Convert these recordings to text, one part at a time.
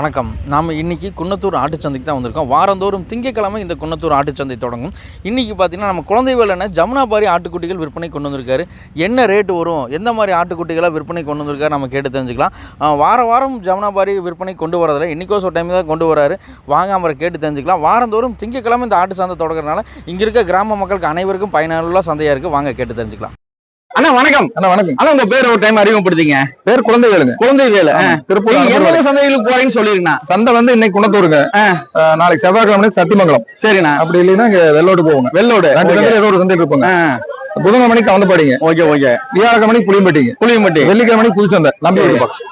வணக்கம். நாம் இன்றைக்கி குன்னத்தூர் ஆட்டுச்சந்தைக்கு தான் வந்திருக்கோம். வாரந்தோறும் திங்கட்கிழமை இந்த குன்னத்தூர் ஆட்டுச்சந்தை தொடங்கும். இன்றைக்கி பார்த்தீங்கன்னா நம்ம குழந்தை வேலைன ஜமுனாபாரி ஆட்டுக்குட்டிகள் விற்பனை கொண்டு வந்திருக்காரு. என்ன ரேட்டு வரும்? எந்த மாதிரி ஆட்டுக்குட்டிகளாக விற்பனை கொண்டு வந்திருக்காரு நம்ம கேட்டு தெரிஞ்சுக்கலாம். வார வாரம் ஜமுனாபாரி விற்பனை கொண்டு வரதில்ல. இன்றைக்கோ ஒரு டைம் தான் கொண்டு வராரு. வாங்காமல் கேட்டு தெரிஞ்சுக்கலாம். வாரந்தோறும் திங்கக்கிழமை இந்த ஆட்டு சந்தை தொடங்குறதுனால இங்கே இருக்க கிராம மக்களுக்கு அனைவருக்கும் பயனுள்ள சந்தையாக இருக்குது வாங்க கேட்டு தெரிஞ்சுக்கலாம். அண்ணா வணக்கம். அண்ணா வணக்கம். அண்ணா உங்க பேர் ஒரு டைம் அறிமுகப்படுத்திங்க பேர் குழந்தை வேலுங்க. குழந்தை வேலை. திருப்பூர் எந்த சந்தைகளுக்கு போறீங்கன்னு சொல்லிருக்கா சந்தை வந்து இன்னைக்கு குணத்தூருங்க. நாளைக்கு செவ்வாய்க்கிழமை சத்தியமங்கலம். சரிண்ணா. அப்படி இல்லைன்னா இங்க வெள்ளோடு போவோங்க. வெள்ளோடு. ஏதோ ஒரு சந்தை இருப்போங்க புதன்கிழமைக்கு கவந்தப்பாடிங்க ஓகே ஓகே. வியாழக்கிழமைக்கு புளியம்பட்டிங்க புளியம்பட்டி வெள்ளிக்கிழமைக்கு புதுச்சந்தை நம்பி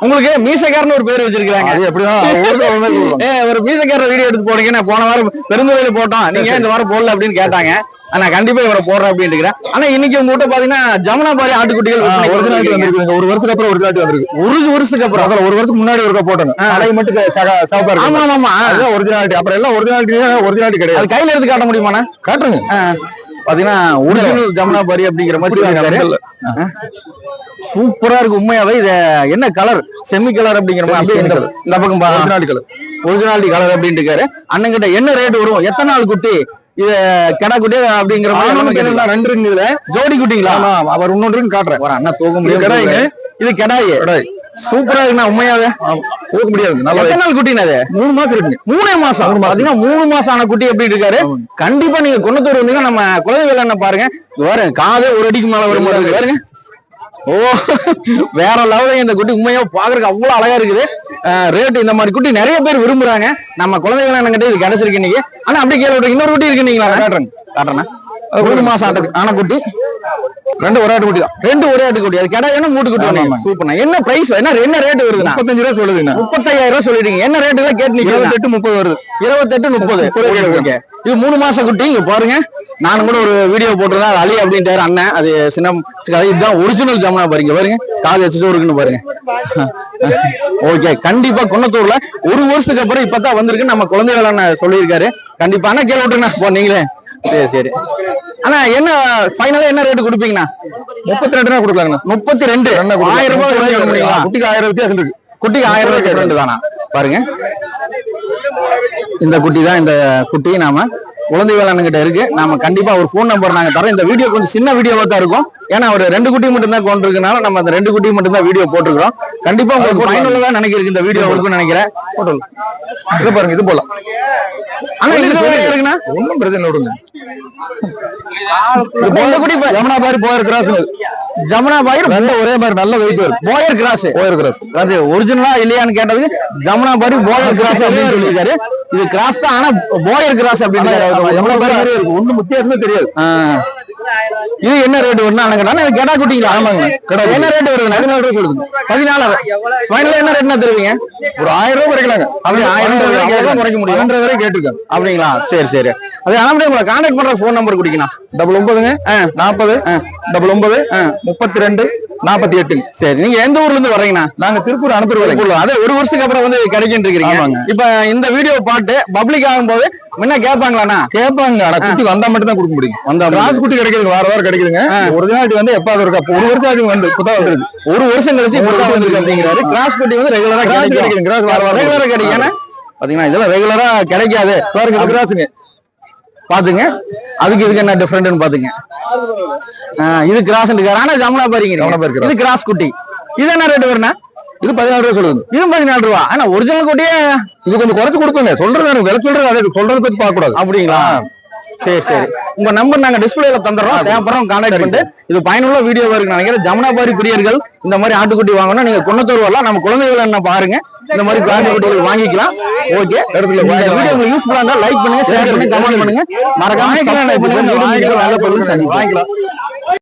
உங்களுக்கு மீசக்காரன்னு ஒரு பேர் வச்சிருக்காங்க எப்படிதான் ஒரு மாதிரி சொல்லுவாங்க. ஏ ஒரு மீசக்கார வீடியோ எடுத்து போடுங்க நான் போன வாரம் பெருந்துறையில போட்டோம். நீங்க இந்த வாரம் போடல அப்படின்னு கேட்டாங்க. ஆனா கண்டிப்பா இவரை போடுறேன் அப்படின்னு இருக்கிறேன் ஆனா இன்னைக்கு உங்ககிட்ட பாத்தீங்கன்னா ஜமுனாபாரி ஆட்டுக்குட்டிகள் ஒரு நாட்டி. வந்திருக்குங்க ஒரு வருஷத்துக்கு அப்புறம் ஒரு நாட்டி வந்திருக்கு. ஒரு வருஷத்துக்கு அப்புறம். ஒரு வருஷத்துக்கு முன்னாடி ஒருக்கா போட்டோங்க. அதை மட்டும் இருக்கு. ஆமா ஆமா ஒரிஜினாலிட்டி அப்புறம் எல்லாம் ஒரிஜினாலிட்டி ஒரிஜினாலிட்டி கிடையாது. கையில எடுத்து காட்ட முடியுமாண்ணா? காட்டுங்க பாத்தீங்கன்னா ஒரிஜினல் ஜமுனாபாரி அப்படிங்கிற மாதிரி சூப்பரா இருக்கு உண்மையாவே. இது என்ன கலர் செமி கலர் அப்படிங்கிற மாதிரி இந்த பக்கம் ஒரிஜினாலிட்டி கலர் ஒரிஜினாலிட்டி கலர் அப்படின்ட்டு இருக்காரு. அண்ணன் கிட்ட என்ன ரேட் வரும்? எத்தனை நாள் குட்டி? இது கெடா குட்டி அப்படிங்கிற மாதிரி. ரெண்டு இதுல. ஜோடி குட்டிங்களா? அவர் இன்னொன்று காட்டுறேன். அண்ணா தூக்க கெடாய்ங்க. இது கெடாய். கெடாய். சூப்பரா இருக்குண்ணா உண்மையாவே. போக முடியாது. நல்லா எத்தனை நாள் குட்டினா அது மூணு மாசம் இருக்குங்க மூணே மாசம். பாத்தீங்கன்னா மூணு மாசம் ஆன குட்டி எப்படி இருக்காரு? கண்டிப்பா நீங்க குன்னத்தூர் வந்தீங்கன்னா நம்ம குழந்தை வேலை பாருங்க. பாருங்க காதே ஒரு அடிக்கு மேல வரும் இருக்கு. பாருங்க. ஓ வேற லெவலில் இந்த குட்டி உண்மையா பாக்குறதுக்கு அவ்வளவு அழகா இருக்குது. ரேட் இந்த மாதிரி குட்டி நிறைய பேர் விரும்புறாங்க. நம்ம குழந்தை வேலை கிட்ட இது கிடைச்சிருக்கு இன்னைக்கு. ஆனா அப்படியே கேள்வி. இன்னொரு குட்டி இருக்குங்களா காட்டுறேன். காட்டுறேன் மூணு மாசம் ஆன குட்டி. ரெண்டு ஒரு ஆட்டு குட்டி தான். ரெண்டு ஒரே ஆட்டு குட்டி அது கிடையாது மூட்டு குட்டி. சூப்பர்ண்ணா. என்ன பிரைஸ் என்ன என்ன ரேட் வருதுண்ணா? முப்பத்தஞ்சு ரூபா சொல்லுதுங்க முப்பத்தாயிரம் ரூபாய் சொல்லிட்டீங்க. என்ன ரேட் எல்லாம் கேட்டு இருபத்தெட்டு முப்பது வருது. இருபத்தெட்டு முப்பது. ஓகே. இது மூணு மாசம் குட்டி. இங்க பாருங்க. நானும் கூட ஒரு வீடியோ போட்டிருந்தேன். அது அலி அப்படின்ட்டாரு அண்ணன். அது சின்ன இதுதான் ஒரிஜினல் ஜமுனா பாருங்க. பாருங்க. காது வச்சு இருக்குன்னு பாருங்க. ஓகே. கண்டிப்பா குன்னத்தூர்ல ஒரு வருஷத்துக்கு அப்புறம் இப்பதான் வந்திருக்கு நம்ம குழந்தைகள் அண்ணன் சொல்லியிருக்காரு. கண்டிப்பா அண்ணா கேள்வி விட்டுருண்ணா நீங்களே. சரி சரி. அண்ணா என்ன ஃபைனலா என்ன ரேட் கொடுப்பீங்கண்ணா? முப்பத்தி ரெண்டு ரூபா கொடுக்கலாங்கண்ணா. முப்பத்தி ரெண்டு. ஆயிரம் ரூபாய் குட்டிக்கு ஆயிரம் வித்தியாசம் இருக்கு. குட்டிக்கு ஆயிரம் ரூபாய் டிஃபரெண்ட் தானா பாருங்க. இந்த குட்டி தான் இந்த குட்டி. நாம குழந்தை வேளாண் கிட்ட இருக்கு. நாம கண்டிப்பா ஒரு ஃபோன் நம்பர் நாங்க தரோம் இந்த வீடியோ கொஞ்சம் சின்ன வீடியோவா தான் இருக்கும். ஏன்னா ஒரு ரெண்டு குட்டி மட்டும் தான் கொண்டிருக்கனால நம்ம அந்த ரெண்டு குட்டி மட்டும் தான் வீடியோ போட்டுருக்கோம் கண்டிப்பா உங்களுக்கு பயனுள்ளதா நினைக்கிறேன் இந்த வீடியோ இருக்கும்னு நினைக்கிறேன். இது பாருங்க இது போலாம் ஆனா இது பிரச்சனை விடுங்க. பாரி. போயர் கிராஸ் ஜமுனா பாயர் ரெண்டு ஒரே மாதிரி நல்ல வெயிட் வரும். போயர் கிராஸ் போயர் கிராஸ் அது ஒரிஜினலா இல்லையான்னு கேட்டதுக்கு ஜமுனா பாரி போயர் கிராஸ் அப்படின்னு சொல்லியிருக்காரு. இது கிராஸ் தான் ஆனா போயர் கிராஸ் அப்படின்னு யமுனா பாரி. ஒண்ணும் வித்தியாசமே தெரியாது. இது என்ன ரேட் வருதுன்னா அண்ணா கெடா குட்டிங்களா ஆமாங்க. கிடா என்ன ரேட் வருது பதினாலு ரூபாய் கொடுங்க. பதினாலு. ஃபைனலா என்ன ரேட்னா தருவீங்க? ஒரு ஆயிரம் ரூபாய் குறைக்கலாங்க. அப்படி ஆயிரம் ரூபாய் குறைக்க முடியும். வரை கேட்டிருக்காங்க அப்படிங்களா? சரி சரி. அது ஆனால் உங்களை கான்டாக்ட் பண்ற ஃபோன் நம்பர் குடிக்கணும். டபுள் ஒன்பதுங்க. நாற்பது. டபுள் ஒன்பது. முப்பத்தி ரெண்டு நாற்பத்தி எட்டுங்க சரி நீங்க எந்த ஊர்ல இருந்து வர்றீங்கண்ணா? நாங்க திருப்பூர் அனுப்பி வரீங்க அதே ஒரு வருஷத்துக்கு அப்புறம் வந்து கிடைக்கிட்டு இருக்கீங்க. இப்ப இந்த வீடியோ பாட்டு பப்ளிக் ஆகும்போது முன்ன கேட்பாங்களாண்ணா? கேட்பாங்க ஆனா குட்டி வந்தா மட்டும் தான் கொடுக்க முடியும். வந்தா கிராஸ் குட்டி கிடைக்குதுங்க. வார வாரம் கிடைக்குதுங்க. ஒரிஜினாலிட்டி வந்து எப்பாவது இருக்கா? ஒரு வருஷம் ஆகுது வந்து. இப்பதான் வந்துருக்கு. ஒரு வருஷம் கழிச்சு இப்பதான் வந்திருக்கு. அப்படிங்கிறாரு. கிராஸ் குட்டி வந்து ரெகுலரா கிடைக்கும். கிராஸ் வார வாரம் ரெகுலரா கிடைக்கும். பாத்தீங்கன்னா இதெல்லாம் ரெகுலரா கிடைக்காது. கிராஸுங்க பாத்துங்க. அதுக்கு இதுக்கு என்ன டிஃபரெண்ட்னு பாத்துங்க. இது கிராஸ் ஆனா ஜமுனா பாருங்க. இது கிராஸ் குட்டி. இது என்ன ரேட் வருண்ணா? இது பதினாறு ரூபா சொல்லுங்க இது பதினாலு ரூபா. ஆனா ஒரிஜினல் குட்டியே இது கொஞ்சம் குறைச்சு கொடுப்பேங்க சொல்றது எனக்கு விலை சொல்றது அதை சொல்றதை பத்தி பார்க்க கூடாது அப்படிங்களா சரி சரி. உங்க நம்பர் நாங்க டிஸ்பிளேல தந்துடுறோம். தேவைப்படுறோம் கான்டாக்ட் பண்ணிட்டு இது பயனுள்ள வீடியோவா இருக்கு நினைக்கிறேன். ஜமுனாபாரி பிரியர்கள் இந்த மாதிரி ஆட்டுக்குட்டி வாங்கணும் நீங்க குன்னத்தூர் வரலாம். நம்ம குழந்தைகள் என்ன பாருங்க. இந்த மாதிரி ஆட்டுக்குட்டிகள் வாங்கிக்கலாம். ஓகே. வீடியோ உங்களுக்கு யூஸ்ஃபுல்லா இருந்தா லைக் பண்ணுங்க ஷேர் பண்ணுங்க கமெண்ட் பண்ணுங்க. மறக்காம. வாங்கிக்கலாம்.